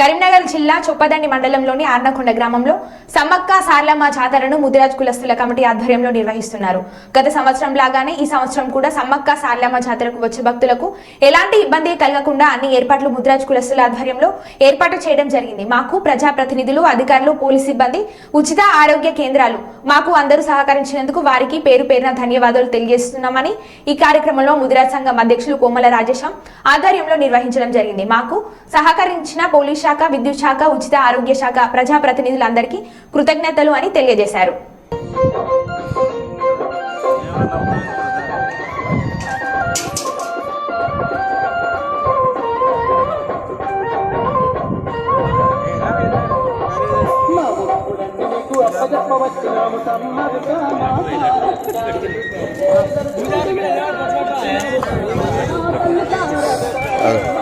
కరీంనగర్ జిల్లా చొప్పదండి మండలంలోని ఆర్నకొండ గ్రామంలో సమ్మక్క సార్లమ్మ జాతరను ముదిరాజ్ కులస్తుల కమిటీ ఆధ్వర్యంలో నిర్వహిస్తున్నారు. గత సంవత్సరం లాగానే ఈ సంవత్సరం కూడా సమ్మక్క సార్లమ్మ జాతరకు వచ్చే భక్తులకు ఎలాంటి ఇబ్బంది కలగకుండా అన్ని ఏర్పాట్లు ముదిరాజ్ కులస్తుల ఆధ్వర్యంలో ఏర్పాటు చేయడం జరిగింది. మాకు ప్రజాప్రతినిధులు అధికారులు పోలీస్ సిబ్బంది ఉచిత ఆరోగ్య కేంద్రాలు మాకు అందరూ సహకరించినందుకు వారికి పేరు పేరున ధన్యవాదాలు తెలియజేస్తున్నామని ఈ కార్యక్రమంలో ముదిరాజ్ సంఘం అధ్యక్షులు కోమల రాజేశం ఆధ్వర్యంలో నిర్వహించడం జరిగింది. మాకు సహకరించిన పోలీసు శాఖ విద్యుత్ శాఖ ఉచిత ఆరోగ్య శాఖ ప్రజాప్రతినిధులందరికీ కృతజ్ఞతలు అని తెలియజేశారు ఎవరు you.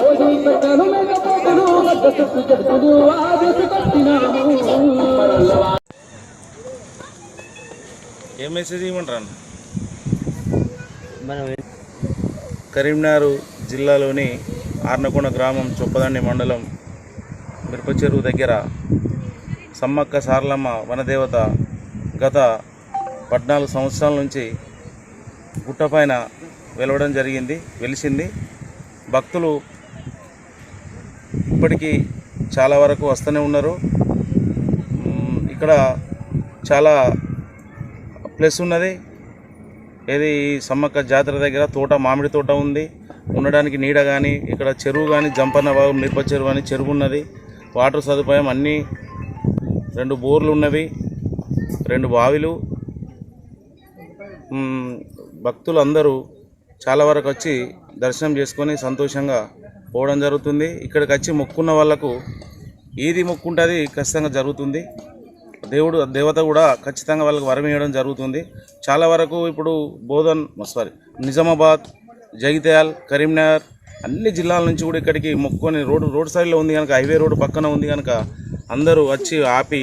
ఓడి పెట్టను మేకపోతులు చుట్టూ చెడుతులు ఆదేశ కట్టినాము ఏం మెసేజ్ ఇవ్వమంటారు మనం కరీంనగర్ జిల్లాలోని ఆర్నకొండ గ్రామం చొప్పదండి మండలం మిరపచెరువు దగ్గర సమ్మక్క సారలమ్మ వనదేవత గత పద్నాలుగు సంవత్సరాల నుంచి గుట్టపైన వెలవడం జరిగింది వెలిసింది. భక్తులు ఇప్పటికీ చాలా వరకు వస్తూనే ఉన్నారు. ఇక్కడ చాలా ప్లస్ ఉన్నది. ఏది సమ్మక్క జాతర దగ్గర తోట మామిడి తోట ఉంది. ఉండడానికి నీడ కానీ ఇక్కడ చెరువు కానీ జంపన్న భాగం మిరప చెరువు అని చెరువు ఉన్నది. వాటర్ సదుపాయం అన్నీ రెండు బోర్లు ఉన్నవి రెండు బావిలు. భక్తులు అందరూ చాలా వరకు వచ్చి దర్శనం చేసుకొని సంతోషంగా పోవడం జరుగుతుంది. ఇక్కడికి వచ్చి మొక్కున్న వాళ్ళకు ఏది మొక్కుంటుంది ఖచ్చితంగా జరుగుతుంది. దేవుడు దేవత కూడా ఖచ్చితంగా వాళ్ళకి వరం ఇవ్వడం జరుగుతుంది. చాలా వరకు ఇప్పుడు బోధన్ సారీ నిజామాబాద్ జగిత్యాల్ కరీంనగర్ అన్ని జిల్లాల నుంచి కూడా ఇక్కడికి మొక్కుకొని రోడ్డు రోడ్ సైడ్లో ఉంది కనుక హైవే రోడ్డు పక్కన ఉంది కనుక అందరూ వచ్చి ఆపి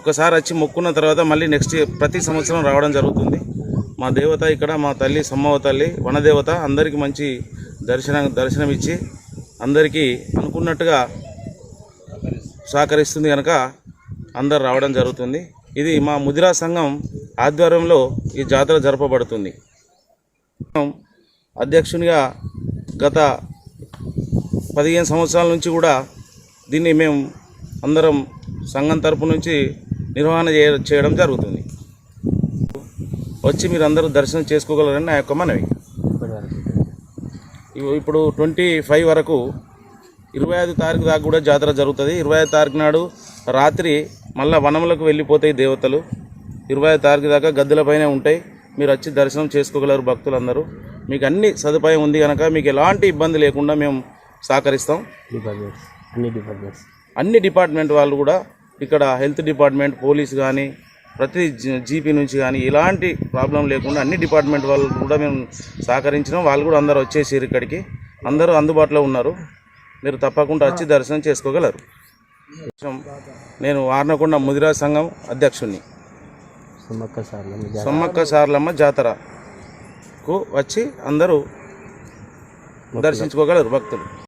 ఒకసారి వచ్చి మొక్కున్న తర్వాత మళ్ళీ నెక్స్ట్ ప్రతి సంవత్సరం రావడం జరుగుతుంది. మా దేవత ఇక్కడ మా తల్లి సమ్మవ తల్లి వనదేవత అందరికీ మంచి దర్శనం దర్శనం ఇచ్చి అందరికీ అనుకున్నట్టుగా సహకరిస్తుంది కనుక అందరు రావడం జరుగుతుంది. ఇది మా ముదిరా సంఘం ఆధ్వర్యంలో ఈ జాతర జరపబడుతుంది. అధ్యక్షునిగా గత పదిహేను సంవత్సరాల నుంచి కూడా దీన్ని మేము అందరం సంఘం తరపు నుంచి నిర్వహణ చేయ చేయడం జరుగుతుంది. వచ్చి మీరు అందరూ దర్శనం చేసుకోగలరని నా యొక్క మనవి. ఇప్పుడు ట్వంటీ ఫైవ్ వరకు ఇరవై ఐదు తారీఖు దాకా కూడా జాతర జరుగుతుంది. ఇరవై ఐదు తారీఖు నాడు రాత్రి మళ్ళా వనములకు వెళ్ళిపోతాయి దేవతలు. ఇరవై ఐదు తారీఖు దాకా గద్దెలపైనే ఉంటాయి. మీరు వచ్చి దర్శనం చేసుకోగలరు భక్తులందరూ. మీకు అన్ని సదుపాయం ఉంది కనుక మీకు ఎలాంటి ఇబ్బంది లేకుండా మేము సహకరిస్తాం. డిపార్ట్మెంట్స్. అన్ని డిపార్ట్మెంట్స్. అన్ని డిపార్ట్మెంట్ వాళ్ళు కూడా ఇక్కడ హెల్త్ డిపార్ట్మెంట్ పోలీస్ కానీ ప్రతి జీ- జీపీ నుంచి కానీ ఎలాంటి ప్రాబ్లం లేకుండా అన్ని డిపార్ట్మెంట్ వాళ్ళు కూడా మేము సహకరించినాం. వాళ్ళు కూడా అందరూ వచ్చేసారు ఇక్కడికి. అందరూ అందుబాటులో ఉన్నారు. మీరు తప్పకుండా వచ్చి దర్శనం చేసుకోగలరు. నేను వార్నకొండ ముదిరా సంఘం సార్లు సమ్మక్క సార్లమ్మ జాతరకు వచ్చి అందరూ దర్శించుకోగలరు భక్తులు.